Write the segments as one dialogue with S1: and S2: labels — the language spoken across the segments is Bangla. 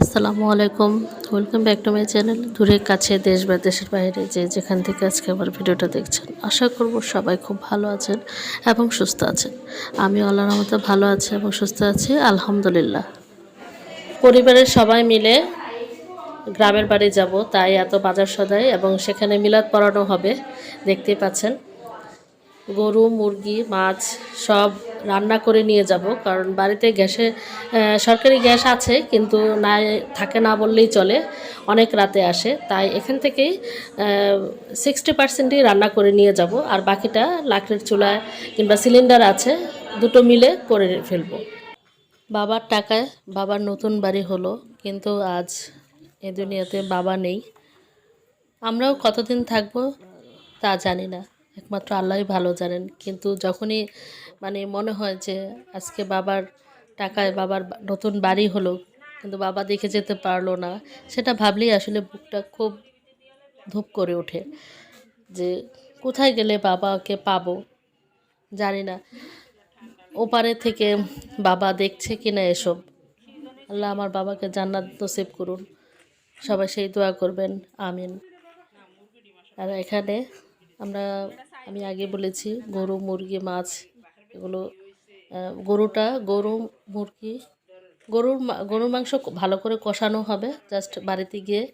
S1: আসসালামু আলাইকুম। Welcome back to my channel দূরে কাছে দেশ বা দেশের বাইরে যে যেখান থেকে আজকে আমার ভিডিওটা দেখছেন। আশা করব সবাই খুব ভালো আছেন এবং সুস্থ আছেন। আমি আল্লাহর রহমতে ভালো আছি এবং সুস্থ আছি, আলহামদুলিল্লাহ। পরিবারের সবাই মিলে গ্রামের বাড়ি যাব, তাই এত বাজার সদাই এবং সেখানে মিলাদ পড়ানো হবে, দেখতেই পাচ্ছেন। গরু, মুরগি, মাছ সব রান্না করে নিয়ে যাব, কারণ বাড়িতে গ্যাসে সরকারি গ্যাস আছে, কিন্তু না থাকে না বললেই চলে, অনেক রাতে আসে। তাই এখান থেকেই সিক্সটি পার্সেন্টই রান্না করে নিয়ে যাব, আর বাকিটা লাকড়ির চুলায় কিংবা সিলিন্ডার আছে, দুটো মিলে করে ফেলব। বাবার টাকায় বাবার নতুন বাড়ি হলো, কিন্তু আজ এ দুনিয়াতে বাবা নেই। আমরাও কতদিন থাকব তা জানি না। একমাত্র আল্লাহই ভালো জানেন। কিন্তু যখনই মানে মনে হয় যে আজকে বাবার টাকায় বাবার নতুন বাড়ি হলো, কিন্তু বাবা দেখে যেতে পারল না, সেটা ভাবলেই আসলে বুকটা খুব ধূপ করে ওঠে যে কোথায় গেলে বাবাকে পাবো? জানি না। ওপারে থেকে বাবা দেখছে কি না এসব। আল্লাহ আমার বাবাকে জান্নাত নসিব করুন। সবাই সেই দোয়া করবেন, আমিন। আর এখানে আমরা, আমি আগে বলেছি, গরু, মুরগি, মাছ, এগুলো গরুটা, গরু, মুরগি, গরুর গরুর মাংস ভালো করে কষানো হবে জাস্ট বাড়িতে গিয়ে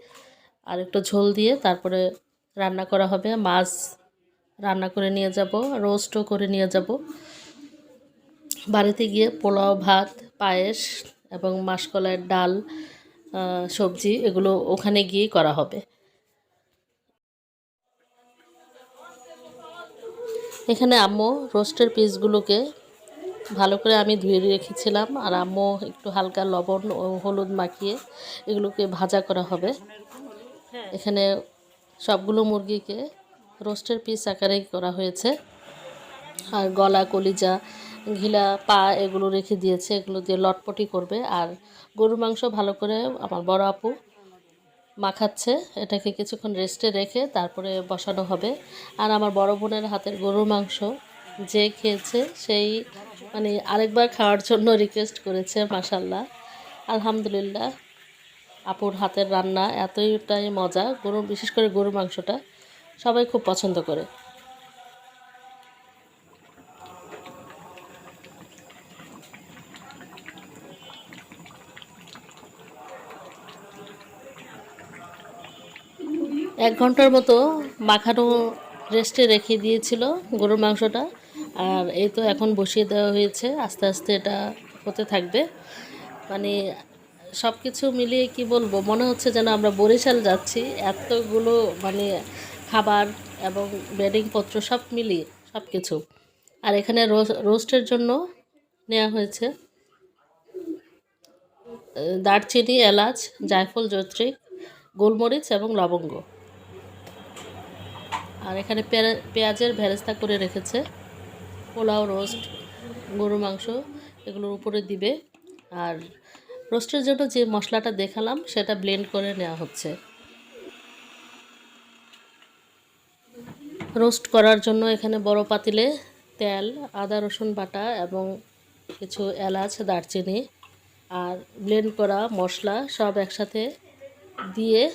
S1: আর একটু ঝোল দিয়ে তারপরে রান্না করা হবে। মাছ রান্না করে নিয়ে যাব, রোস্টও করে নিয়ে যাব। বাড়িতে গিয়ে পোলাও, ভাত, পায়েস এবং মাসকলাইয়ের ডাল সবজি এগুলো ওখানে গিয়েই করা হবে। এখানে আম্মু রোস্টের পিসগুলোকে ভালো করে আমি ধুয়ে রেখেছিলাম আর আম্মু একটু হালকা লবণ ও হলুদ মাখিয়ে এগুলোকে ভাজা করা হবে। এখানে সবগুলো মুরগিকে রোস্টের পিস আকারেই করা হয়েছে। আর গলা, কলিজা, ঘিলা, পা এগুলো রেখে দিয়েছে, এগুলো দিয়ে লটপটি করবে। আর গরুর মাংস ভালো করে, আমার বড় আপু মাখাচ্ছে, এটাকে কিছুক্ষণ রেস্টে রেখে তারপরে বসানো হবে। আর আমার বড় বোনের হাতের গরুর মাংস যে খেয়েছে সেই মানে আরেকবার খাওয়ার জন্য রিকোয়েস্ট করেছে মাসাল্লাহ আলহামদুলিল্লাহ, আপুর হাতের রান্না এতটাই মজা। গরু, বিশেষ করে গরুর মাংসটা সবাই খুব পছন্দ করে। এক ঘণ্টার মতো মাখানো রেস্টে রেখে দিয়েছিল গরুর মাংসটা। আর এই তো এখন বসিয়ে দেওয়া হয়েছে, আস্তে আস্তে এটা হতে থাকবে। মানে সব কিছু মিলিয়ে কি বলব, মনে হচ্ছে যেন আমরা বরিশাল যাচ্ছি, এতগুলো মানে খাবার এবং বেডিংপত্র সব মিলিয়ে সব কিছু আর এখানে রোস- রোস্টের জন্য নেওয়া হয়েছে দারচিনি, এলাচ, জায়ফল জৈত্রিক গোলমরিচ এবং লবঙ্গ। আর এখানে পেঁয়া- পেঁয়াজের ভেরেস্তা করে রেখেছে। পোলাও, রোস্ট গরু মাংস এগুলোর উপরে দিবে। আর রোস্টের জন্য যে মশলাটা দেখালাম, সেটা ব্লেন্ড করে নেওয়া হচ্ছে। রোস্ট করার জন্য এখানে বড় পাতিলে তেল, আদা, রসুন বাটা এবং কিছু এলাচ, দারচিনি আর ব্লেন্ড করা মশলা সব একসাথে দিয়ে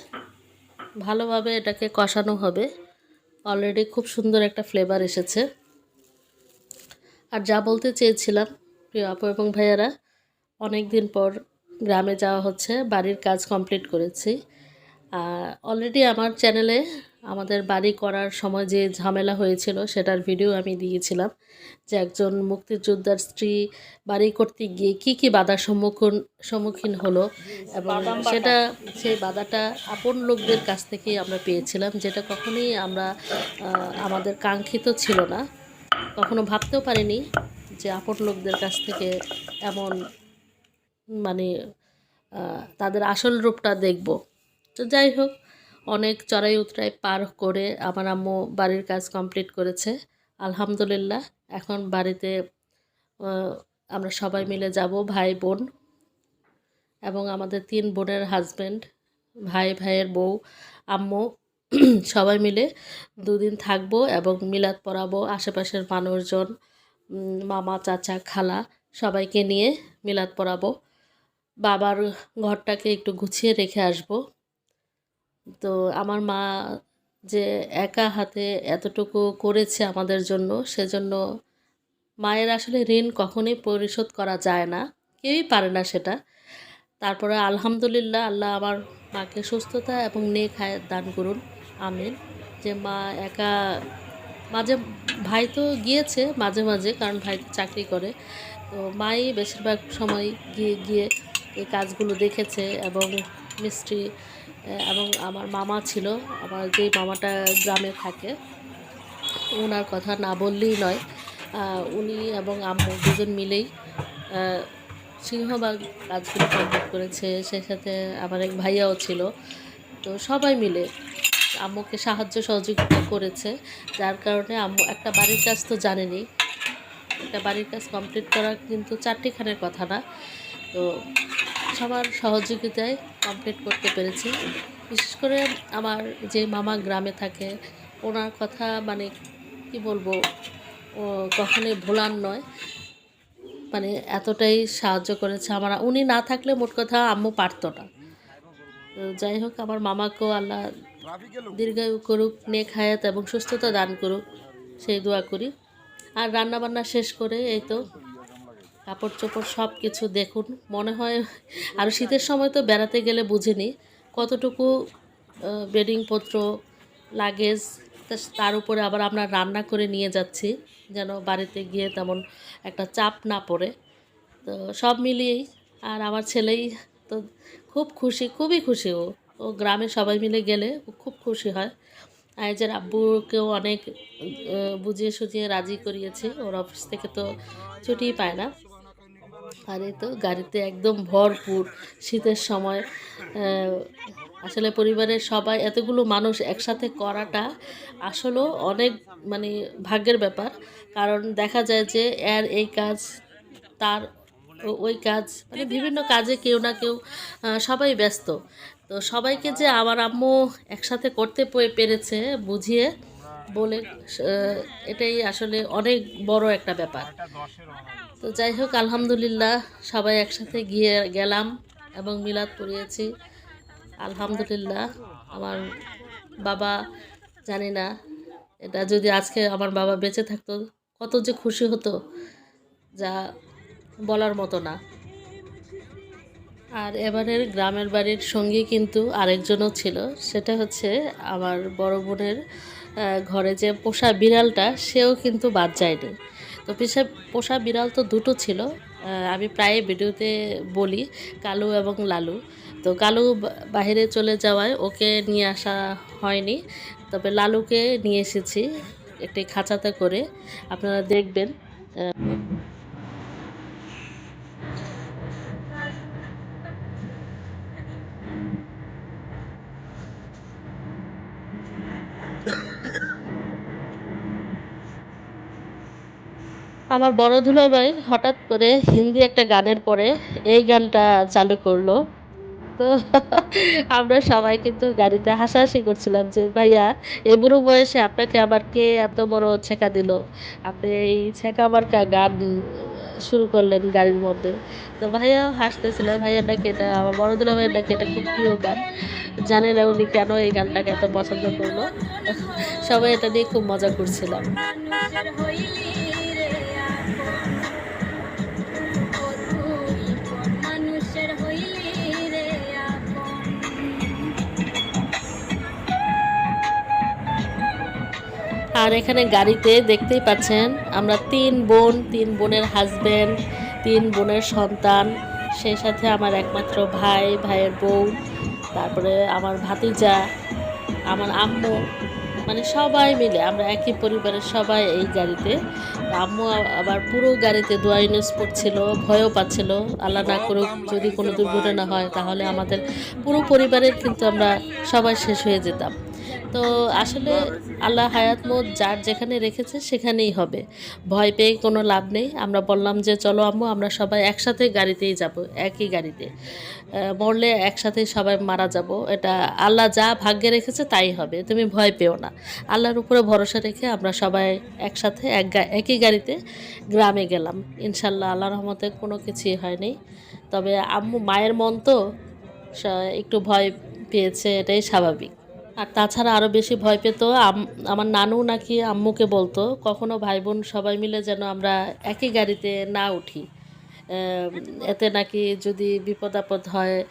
S1: ভালোভাবে এটাকে কষানো হবে। অলরেডি খুব সুন্দর একটা ফ্লেভার এসেছে। আর যা বলতে চেয়েছিলাম, প্রিয় আপু এবং ভাইয়ারা অনেক দিন পর গ্রামে যাওয়া হচ্ছে, বাড়ির কাজ কমপ্লিট করেছি। অলরেডি আমার চ্যানেলে আমাদের বাড়ি করার সময় যে ঝামেলা হয়েছিল সেটার ভিডিও আমি দিয়েছিলাম যে একজন মুক্তিযোদ্ধার স্ত্রী বাড়ি করতে গিয়ে কি কি বাধার সম্মুখীন সম্মুখীন হলো এবং সেটা সেই বাধাটা আপন লোকদের কাছ থেকেই আমরা পেয়েছিলাম যেটা কখনোই আমরা আমাদের কাঙ্ক্ষিত ছিল না। কখনো ভাবতেও পারিনি যে আপন লোকদের কাছ থেকে এমন মানে তাদের আসল রূপটা দেখব। তো যাই হোক অনেক চড়াই উতরাই পার করে আমার আম্মু বাড়ির কাজ কমপ্লিট করেছে। আলহামদুলিল্লাহ, এখন বাড়িতে আমরা সবাই মিলে যাব ভাই বোন এবং আমাদের তিন বোনের হাজব্যান্ড ভাই ভাইয়ের বউ, আম্মু, সবাই মিলে দুদিন থাকব এবং মিলাদ পড়াবো আশেপাশের মানুষজন মামা, চাচা, খালা, সবাইকে নিয়ে মিলাদ পড়াবো। বাবার ঘরটাকে একটু গুছিয়ে রেখে আসব। তো আমার মা যে একা হাতে এতটুকু করেছে আমাদের জন্য, সেজন্য মায়ের আসলে ঋণ কখনোই পরিশোধ করা যায় না। কেউই পারে না সেটা। তারপরে আলহামদুলিল্লাহ আল্লাহ আমার মাকে সুস্থতা এবং নেক হায়াত দান করুন। আমিন। যে মা একা, মাঝে, ভাই তো গিয়েছে মাঝে মাঝে, কারণ ভাই চাকরি করে। তো মাই বেশিরভাগ সময় গিয়ে গিয়ে এই কাজগুলো দেখেছে এবং মিস্ত্রি এবং আমার মামা ছিল, আমার যেই মামাটা গ্রামে থাকে ওনার কথা না বললেই নয়। উনি এবং আম্মু দুজন মিলেই সিংহবাগ কাজগুলো কমপ্লিট করেছে, সেই সাথে আমার এক ভাইয়াও ছিল। তো সবাই মিলে আম্মুকে সাহায্য সহযোগিতা করেছে, যার কারণে আম্মু একটা বাড়ির কাজ তো জানেনি। একটা বাড়ির কাজ কমপ্লিট করা কিন্তু চারটিখানের কথা না। তো সবার সহযোগিতায় কমপ্লিট করতে পেরেছি। বিশেষ করে আমার যে মামা গ্রামে থাকে, ওনার কথা মানে কি বলব কখনোই ভোলার নয়। মানে এতটাই সাহায্য করেছে আমার। উনি না থাকলে মোট কথা আম্মু পারতো না। যাই হোক, আমার মামাকেও আল্লাহ দীর্ঘায়ু করুক, নেক হায়াত এবং সুস্থতা দান করুক, সেই দোয়া করি। আর রান্না বান্না শেষ করে এই তো কাপড় চোপড় সব কিছু দেখুন। মনে হয় আর শীতের সময় তো বেড়াতে গেলে বুঝিনি কতটুকু বেডিংপত্র লাগেজ তার উপরে আবার আমরা রান্না করে নিয়ে যাচ্ছি যেন বাড়িতে গিয়ে তেমন একটা চাপ না পড়ে। তো সব মিলিয়েই আর আমার ছেলেই তো খুব খুশি, খুবই খুশি ও। ও গ্রামে সবাই মিলে গেলে ও খুব খুশি হয়। আয়েজের আব্বুকেও অনেক বুঝিয়ে সুঝিয়ে রাজি করিয়েছি। ওর অফিস থেকে তো ছুটিই পায় না। আর তো? গাড়িতে একদম ভরপুর শীতের সময়। আসলে পরিবারের সবাই এতগুলো মানুষ একসাথে করাটা আসলেও অনেক মানে ভাগ্যের ব্যাপার। কারণ দেখা যায় যে এর এই কাজ, তার ওই কাজ মানে বিভিন্ন কাজে কেউ না কেউ সবাই ব্যস্ত। তো সবাইকে যে আমার আম্মু একসাথে করতে পেরেছে বুঝিয়ে বলে এটাই আসলে অনেক বড় একটা ব্যাপার। তো যাই হোক, আলহামদুলিল্লাহ সবাই একসাথে গিয়ে গেলাম এবং মিলাদ পড়িয়েছি। আলহামদুলিল্লাহ, আমার বাবা জানি না, এটা যদি আজকে আমার বাবা বেঁচে থাকতো, কত যে খুশি হতো, যা বলার মতো না। আর এবারের গ্রামের বাড়ির সঙ্গী কিন্তু আরেকজনও ছিল, সেটা হচ্ছে আমার বড় বোনের ঘরে যে পোষা বিড়ালটা, সেও কিন্তু বাদ যায়নি। তো পেশা পোষা বিড়াল তো দুটো ছিল। আমি প্রায় ভিডিওতে বলি, কালু এবং লালু। তো কালু বাহিরে চলে যাওয়ায় ওকে নিয়ে আসা হয়নি। তবে লালুকে নিয়ে এসেছি একটি খাঁচাতে করে। আপনারা দেখবেন আমার বড় দুলাভাই হঠাৎ করে হিন্দি একটা গানের পরে এই গানটা চালু করল। তো আমরা সবাই কিন্তু গাড়িতে হাসাহাসি করছিলাম যে, ভাইয়া, এই বুড়ো বয়সে আপনাকে আবার কে এত বড় ছেকা দিল? আপনি এই ছেকা মার্কা গান শুরু করলেন গাড়ির মধ্যে। তো ভাইয়া হাসতেছিল, ভাইয়া নাকি এটা আমার বড় দুলা ভাইয়ের নাকি এটা খুব প্রিয় গান। জানে না উনি কেন এই গানটাকে এত পছন্দ করল। সবাই এটা নিয়ে খুব মজা করছিলাম। আর এখানে গাড়িতে দেখতেই পাচ্ছেন আমরা তিন বোন তিন বোনের হাজব্যান্ড তিন বোনের সন্তান সেই সাথে আমার একমাত্র ভাই ভাইয়ের বউ তারপরে আমার ভাতিজা আমার আম্মু মানে সবাই মিলে আমরা একই পরিবারের সবাই এই গাড়িতে। আম্মু আবার পুরো গাড়িতে দোয়া ইউনিস পড়ছিল ভয়ও পাচ্ছিল আল্লাহ না করুক যদি কোনো দুর্ঘটনা হয় তাহলে আমাদের পুরো পরিবারের কিন্তু আমরা সবাই শেষ হয়ে যেতাম। তো আসলে আল্লাহ হায়াত মোদ যার যেখানে রেখেছে সেখানেই হবে। ভয় পেয়ে কোনো লাভ নেই। আমরা বললাম যে, চলো আম্মু, আমরা সবাই একসাথে গাড়িতেই যাব, একই গাড়িতে। মরলে একসাথে সবাই মারা যাব। এটা আল্লাহ যা ভাগ্যে রেখেছে তাই হবে। তুমি ভয় পেও না। আল্লাহর উপরে ভরসা রেখে আমরা সবাই একসাথে এক একই গাড়িতে গ্রামে গেলাম। ইনশাল্লাহ আল্লাহ রহমতে কোনো কিছুই হয়নি। তবে আম্মু মায়ের মন তো একটু ভয় পেয়েছে, এটাই স্বাভাবিক। আর তাছাড়া আরও বেশি ভয় পেত আম- আমার নানু নাকি আম্মুকে বলতো, কখনো ভাই বোন সবাই মিলে যেন আমরা একই গাড়িতে না উঠি। এতে নাকি যদি বিপদ আপদ হয়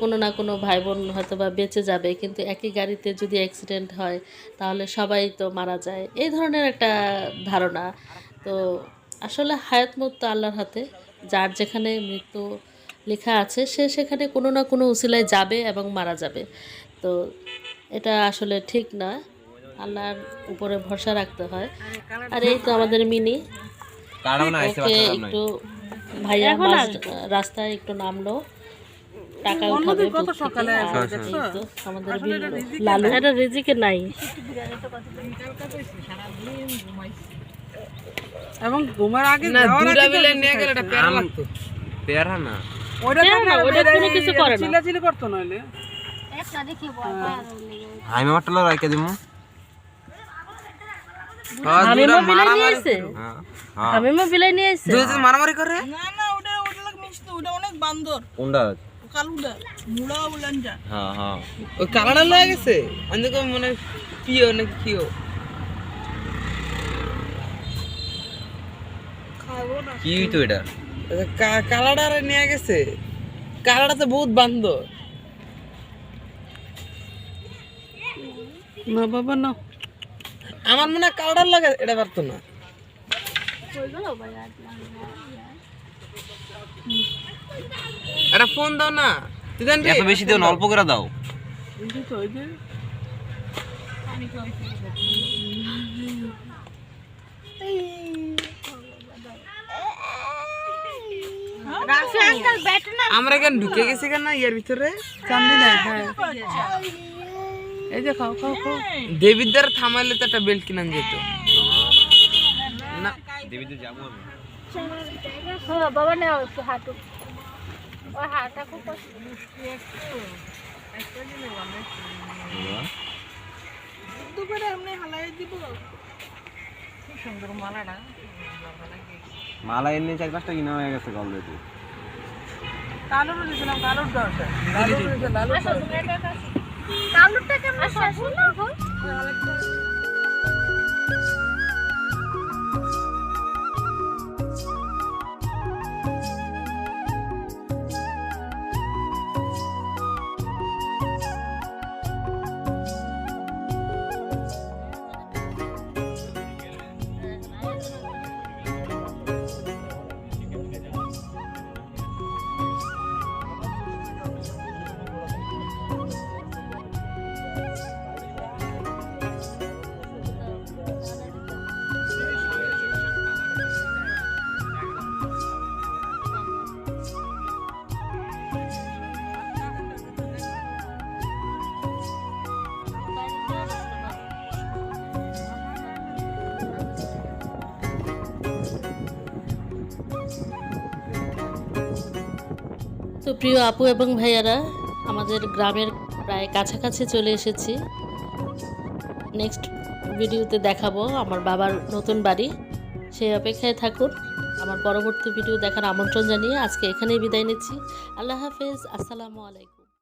S1: কোনো না কোনো ভাই বোন হয়তো বা বেঁচে যাবে, কিন্তু একই গাড়িতে যদি অ্যাক্সিডেন্ট হয়, তাহলে সবাই তো মারা যায়। এই ধরনের একটা ধারণা। তো আসলে হায়াত মত আল্লাহর হাতে। যার যেখানে মৃত্যু লেখা আছে, সে সেখানে কোনো না কোনো উসিলায় যাবে এবং মারা যাবে। তো এটা আসলে ঠিক না। আল্লাহর উপরে ভরসা রাখতে হয়। আর এই তো আমাদের মিনি। ওকে একটু ভাইয়া রাস্তায় একটু নামলো। টাকা উঠাবে বুথ থেকে। আর তো আমাদের বিল্লু, লালু। এটা রিজিকে নাই।
S2: এবং ঘুমার আগে
S3: না দুটা বিলে নিয়ে গেলে এটা প্যারা লাগতো।
S4: পেয়ারা না
S2: ওইটা
S1: না, না, কোনো কিছু করে না।
S2: চিল্লাচিল্লি করতো নইলে।
S4: আমি আমারটা লো রাইকে দিমু।
S3: হ্যাঁ মারামারি
S4: হ্যাঁ। হ্যাঁ।
S3: করে?
S2: না না ওটা ওটা লাগ মিষ্টি ওটা অনেক বান্দর।
S4: কোনটা?
S2: মুড়া
S4: হ্যাঁ হ্যাঁ।
S3: ওই লয়ে গেছে? তো মনে পিও নাকি কিও?
S4: কি হইতো এটা।
S3: কালারটা নিয়ে গেছে। কালারটা তো বহুত বান্দর।
S2: না বাবা না।
S3: আমার মনে হয় কালারটার লাগে এটা পারতো না। এটা ফোন দাও না। তুই
S4: এত বেশি দিও না অল্প করে দাও।
S3: আমরা কেন ঢুকে গেছি কেন ইয়ার ভিতরে?
S2: চান্দি নাই হ্যাঁ। এই যে খাও খাও খাও।
S3: দেবীর দ্বারা থামাইলে তো একটা বেল্ট কিনান যেত। না
S4: যাব আমি।
S5: বাবা একটু হাঁটু হাঁটা খুব কষ্ট।
S4: মালা এমনি চার পাঁচটা কিনা হয়ে গেছে অলরেডি
S2: কালুর দিয়েছিলাম কালুর দরকার কালুর লালুর
S5: কালুরটা কেমন শাশুড়ি
S1: তো প্রিয় আপু এবং ভাইয়ারা, আমাদের গ্রামের প্রায় কাছাকাছি চলে এসেছি। নেক্সট ভিডিওতে দেখাবো আমার বাবার নতুন বাড়ি। সেই অপেক্ষায় থাকুন, আমার পরবর্তী ভিডিও দেখার আমন্ত্রণ জানিয়ে আজকে এখানেই বিদায় নিচ্ছি। আল্লাহ হাফেজ, আসসালামু আলাইকুম।